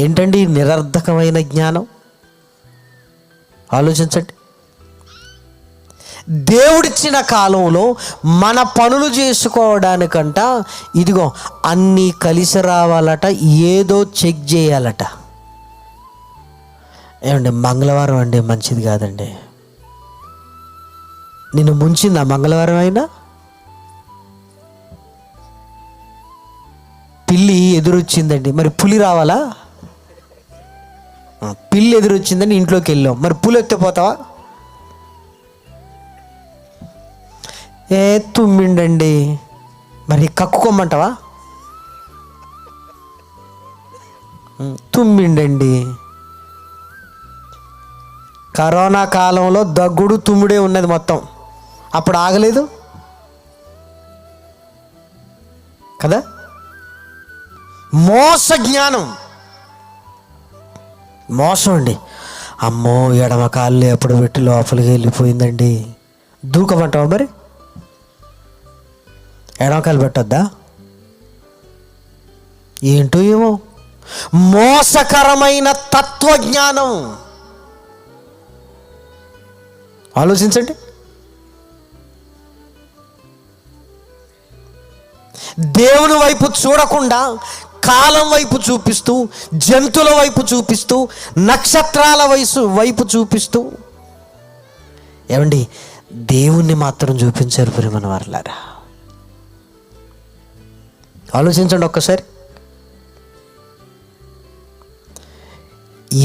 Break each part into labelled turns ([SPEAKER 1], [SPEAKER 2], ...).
[SPEAKER 1] ఏంటండి నిరర్ధకమైన జ్ఞానం? ఆలోచించండి. దేవుడిచ్చిన కాలంలో మన పనులు చేసుకోవడానికంట ఇదిగో అన్నీ కలిసి రావాలట ఏదో చెక్ చేయాలట. ఏమండి మంగళవారం అండి మంచిది కాదండి. నిన్ను ముంచిందా? మంగళవారం అయినా? పిల్లి ఎదురొచ్చిందండి. మరి పులి రావాలా? పిల్లి ఎదురొచ్చిందని ఇంట్లోకి వెళ్ళాం మరి పూలు ఎత్తిపోతావా ఏ తుమ్మిండండి. మరి కక్కుకోమంటావా? తుమ్మిండండి. కరోనా కాలంలో దగ్గుడు తుమ్ముడే ఉన్నది మొత్తం. అప్పుడు ఆగలేదు? కదా? మోస జ్ఞానం మోసం అండి. అమ్మో ఎడమ కాళ్ళు ఎప్పుడు పెట్టి లోపలికి వెళ్ళిపోయిందండి. దూకమంటావా మరి? ఎడమ కాలు పెట్టొద్దా? ఏంటో ఏమో. మోసకరమైన తత్వజ్ఞానం. ఆలోచించండి. దేవుని వైపు చూడకుండా కాలం వైపు చూపిస్తూ జంతువుల వైపు చూపిస్తూ నక్షత్రాల వయసు వైపు చూపిస్తూ. ఏమండి దేవుణ్ణి మాత్రం చూపించారు ప్రేమన వారలారా? ఆలోచించండి ఒక్కసారి.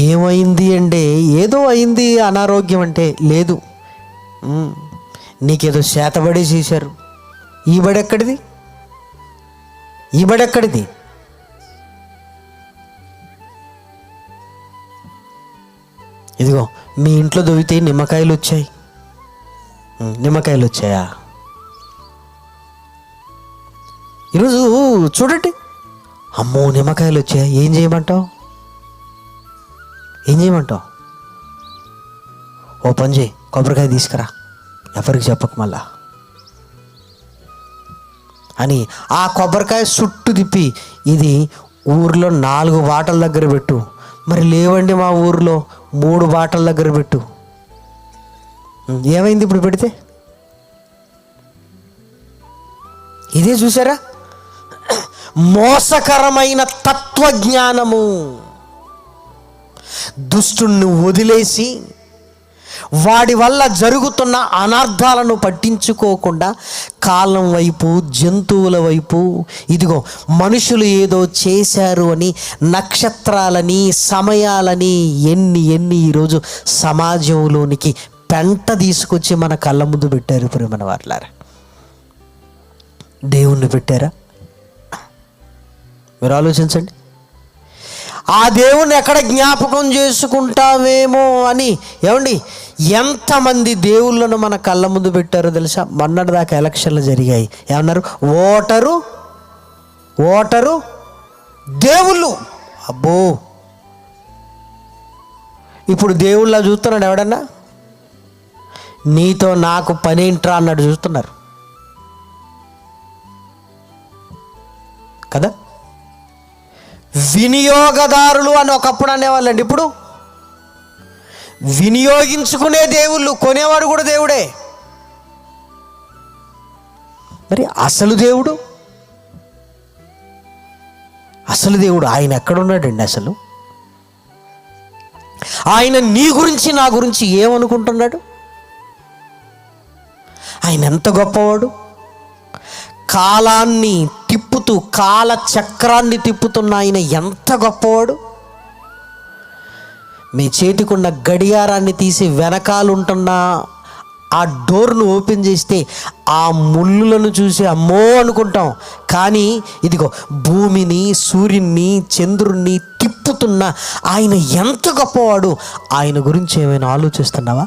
[SPEAKER 1] ఏమైంది అంటే ఏదో అయింది అనారోగ్యం అంటే లేదు. నీకేదో చేతబడి చేశారు. ఈ బడి ఎక్కడిది? ఈ బడి ఇదిగో మీ ఇంట్లో దొవితే నిమ్మకాయలు వచ్చాయి. నిమ్మకాయలు వచ్చాయా? ఈరోజు చూడండి. అమ్మో నిమ్మకాయలు వచ్చాయి? ఏం చేయమంటావు? ఏం చేయమంటావు? ఓ పని చేయి కొబ్బరికాయ తీసుకురా. ఎవరికి చెప్పక మళ్ళా. అని ఆ కొబ్బరికాయ చుట్టూ తిప్పి ఇది ఊర్లో నాలుగు వాటల దగ్గర పెట్టు. మరి లేవండి మా ఊర్లో. మూడు బాటల దగ్గర పెట్టు. ఏమైంది ఇప్పుడు పెడితే? ఇదే చూసారా? మోసకరమైన తత్వజ్ఞానము. దుష్టుణ్ణి వదిలేసి వాడి వల్ల జరుగుతున్న అనర్థాలను పట్టించుకోకుండా కాలం వైపు జంతువుల వైపు ఇదిగో మనుషులు ఏదో చేశారు అని నక్షత్రాలని సమయాలని ఎన్ని ఎన్ని ఈరోజు సమాజంలోనికి పెంట తీసుకొచ్చి మన కళ్ళ ముందు పెట్టారు ప్రేమన వాళ్ళారా దేవుణ్ణి పెట్టారా? మీరు ఆలోచించండి. ఆ దేవుణ్ణి ఎక్కడ జ్ఞాపకం చేసుకుంటామేమో అని. ఏమండి? ఎంతమంది దేవుళ్ళను మన కళ్ళ ముందు పెట్టారో తెలుసా? మొన్నటిదాకా ఎలక్షన్లు జరిగాయి. ఏమన్నారు? ఓటరు ఓటరు దేవుళ్ళు. అబ్బో! ఇప్పుడు దేవుళ్ళ చూస్తున్నాడు ఎవడన్నా? నీతో నాకు పనేంట్రా అన్నాడు చూస్తున్నారు. కదా? వినియోగదారులు అని ఒకప్పుడు అనేవాళ్ళండి. ఇప్పుడు వినియోగించుకునే దేవుళ్ళు కొనేవాడు కూడా దేవుడే. మరి అసలు దేవుడు? అసలు దేవుడు ఆయన ఎక్కడున్నాడండి అసలు? ఆయన నీ గురించి నా గురించి ఏమనుకుంటున్నాడు? ఆయన ఎంత గొప్పవాడు? కాలాన్ని తిప్పుతూ కాల చక్రాన్ని తిప్పుతున్న ఆయన ఎంత గొప్పవాడు? మీ చేతికున్న గడియారాన్ని తీసి వెనకాలుంటున్న ఆ డోర్ను ఓపెన్ చేస్తే ఆ ముళ్ళులను చూసి అమ్మో అనుకుంటాం. కానీ ఇదిగో భూమిని సూర్యుని చంద్రుణ్ణి తిప్పుతున్న ఆయన ఎంత గొప్పవాడు? ఆయన గురించి ఏమైనా ఆలోచిస్తున్నావా?